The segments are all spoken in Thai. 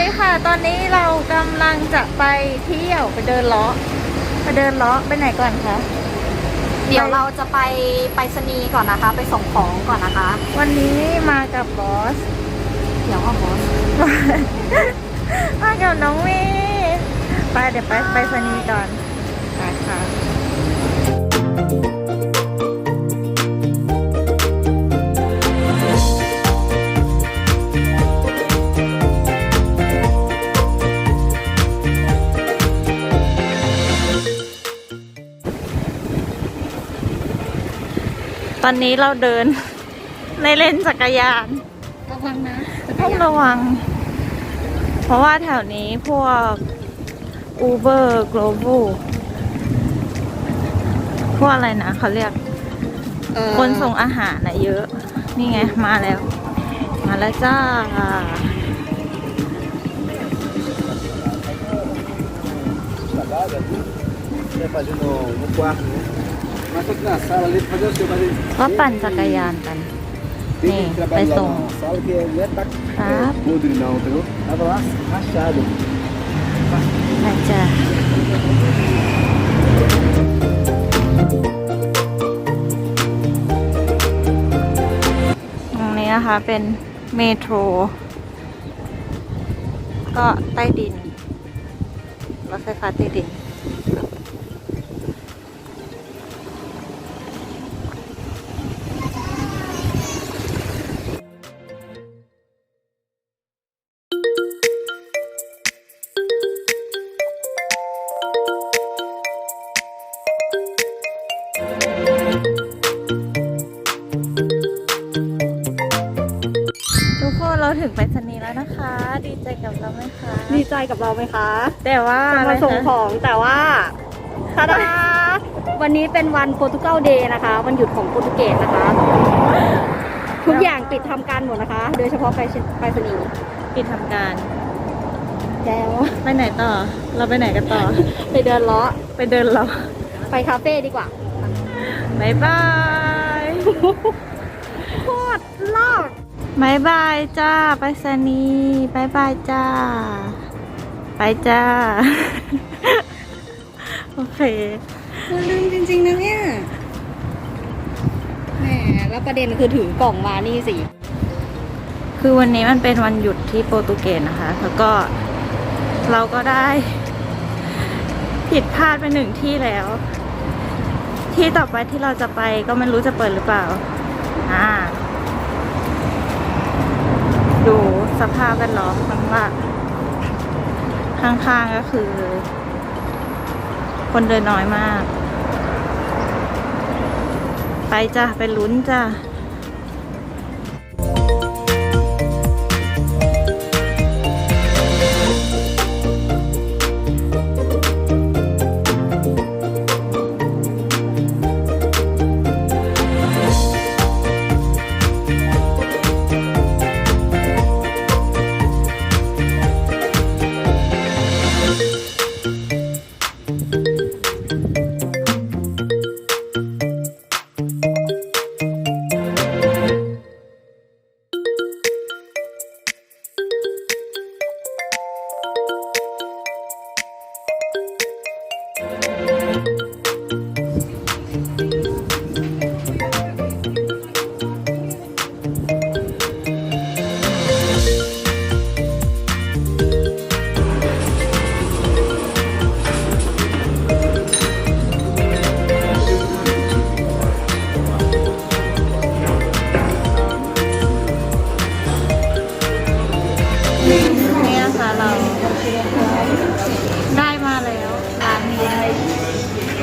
ดีค่ะ ตอนนี้เรากำลังจะไปเที่ยวไปเดินเลาะไปเดินเลาะไปไหนก่อนคะ เดี๋ยวเราจะไปไปสนีย์ก่อนนะคะ ไปส่งของก่อนนะคะ วันนี้มากับบอส เดี๋ยวเอาบอส มากับน้องเมย์ไปเดี๋ยวไปไปสนีย์ก่อนไปค่ะ อนนี้เราเดินในเลนจักรยานระวังนะต้องระวัง เพราะว่าแถวนี้พวก Uber Global พวกอะไรนะเขาเรียกคนส่งอาหารนะเยอะ นี่ไงมาแล้ว มาแล้วจ้า Vai fazer no, no quarto, né? Mas tô aqui na sala ก็ปั่นจักรยานกัน Tem Sim, que trabalhar vai lá som. na sala que não é tá Tá. é, podre não, entendeu? Tava lá rachado. ไปจ้าตรงนี้นะคะเป็นเมโทร ก็ใต้ดินรถไฟฟ้าใต้ดิน งไปรษณีย์แล้วนะคะ ดีใจกับเราไหมคะ ดีใจกับเราไหมคะแต่ว่าจะมาส่งของแต่ว่าทาดาวันนี้เป็นวันโปรตุเกสเดย์นะคะ วันหยุดของโปรตุเกสนะคะ ทุกอย่างปิดทำการหมดนะคะ โดยเฉพาะไปไปสนีย์ปิดทำการแล้วไปไหนต่อ เราไปไหนกันต่อ ไปเดินเลาะไปเดินเราไปคาเฟ่ดีกว่าบายบาย โคตรลอก บายบายจ้า ไปสนีย์บายบายจ้า ไปจ้า โอเคลืมจริงๆนะเนี่ยแหมแล้วประเด็นคือถือกล่องมานี่สิ คือวันนี้มันเป็นวันหยุดที่โปรตุเกสนะคะ แล้วก็เราก็ได้ ผิดพลาดไปหนึ่งที่แล้ว ที่ต่อไปที่เราจะไปก็ไม่รู้จะเปิดหรือเปล่า อ่า ดู สภาพแวดล้อมข้างล่างข้างๆก็คือ คนเดินน้อยมาก ไปจ้ะไปลุ้นจ้ะ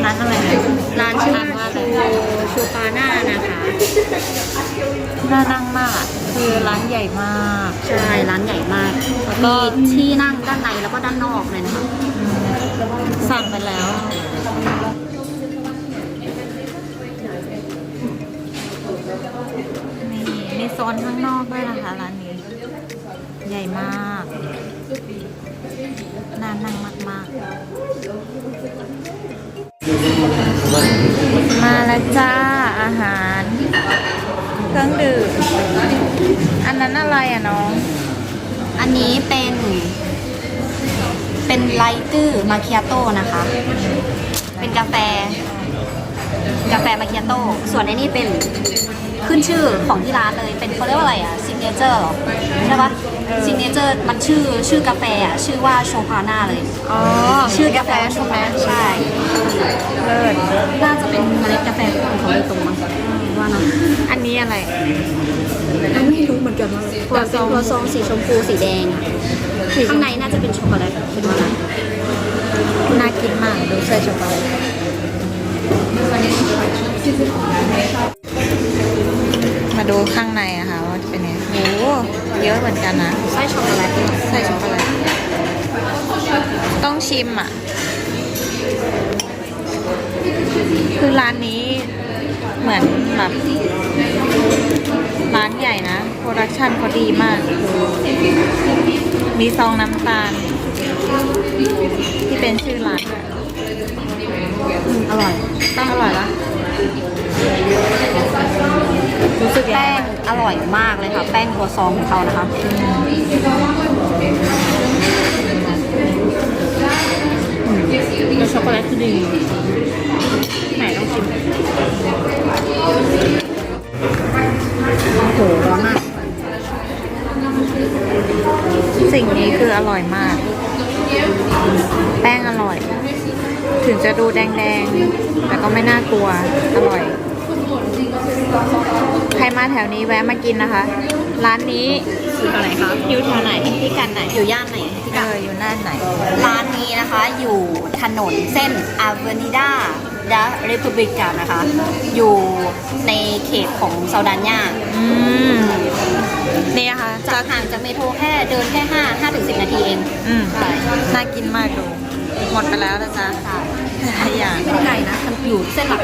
ร้านอะไรนะร้านชื่อว่าอะไรชูปาน่านะคะน่านั่งมากอะคือร้านใหญ่มากใช่ร้านใหญ่มากมีที่นั่งด้านในแล้วก็ด้านนอกเลยนะคะสั่งไปแล้วนี่มีโซนข้างนอกด้วยนะคะร้านนี้ ใหญ่มากน่านั่งมากๆ มาแล้วจ้า อาหาร เครื่องดื่ม อันนั้นอะไรอะน้อง อันนี้เป็น เป็นไลตื้อมาคิอาโต้นะคะ เป็นกาแฟ กาแฟมาคิอาโต้ ส่วนอ้นี่เป็นขึ้นชื่อของที่ร้านเลย เป็นเขาเรียกว่าอะไรอะซิกเนเจอร์หรอ ใช่ปะ ซิกเนเจอร์มันชื่อชื่อกาแฟอะชื่อว่าโชพาน่าเลย อ๋อ ชื่อกาแฟโชพาน่าใช่ เลิศน่าจะเป็นเมล็ดกาแฟของเขาโดยตรงมั้งว่านะอันนี้อะไรไม่รู้เหมือนกันว่าแต่เป็นตัวซองสีชมพูสีแดงข้างในน่าจะเป็นช็อกโกแลตคิดว่านะน่ากินมากดูใส่ช็อกโกแลตมาดูข้างในอะค่ะ เยอะเหมือนกันนะไส้ช็อกโกแลตใส่ช็อกโกแลตต้องชิมอะ คือร้านนี้เหมือนแบบร้านใหญ่นะโปรดักชันเขาดีมาก มีซองน้ำตาล ที่เป็นชื่อร้านด้วยอร่อย ต้องอร่อยละ รู้สึกยังแป้ไงงอร่อยมากเลยค่ะ แป้งตัวซองของเขานะคะแล้วช็อกโกแลตคือดีไหนต้องชิมโอ้โหร้อนมาก สิ่งนี้คืออร่อยมาก แป้งอร่อย ถึงจะดูแดงๆ แต่ก็ไม่น่ากลัว อร่อย ใครมาแถวนี้แวะมากินนะคะ ร้านนี้อยู่แถวไหนคะอยู่แถวไหนที่กันไหนอยู่ย่านไหนพี่เอกัออยู่หน้าไหน ร้านนี้นะคะอยู่ถนนเส้น Avenida da Repubblica นะคะ อยู่ในเขตของซาดานยาอืมนี่นะคะจากห่างจากเมโทรแค่เดินแค่5 5ถึง10 นาทีเองอืมใช่น่ากินมากดู หมดไปแล้วนะจ๊ะ ใช่ห ลายอย่างไม่ได้ไกลนะมันอยู่เส้นหลัก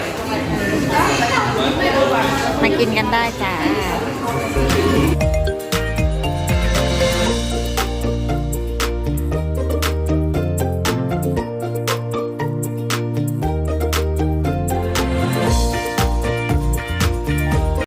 มากินกันได้จ้า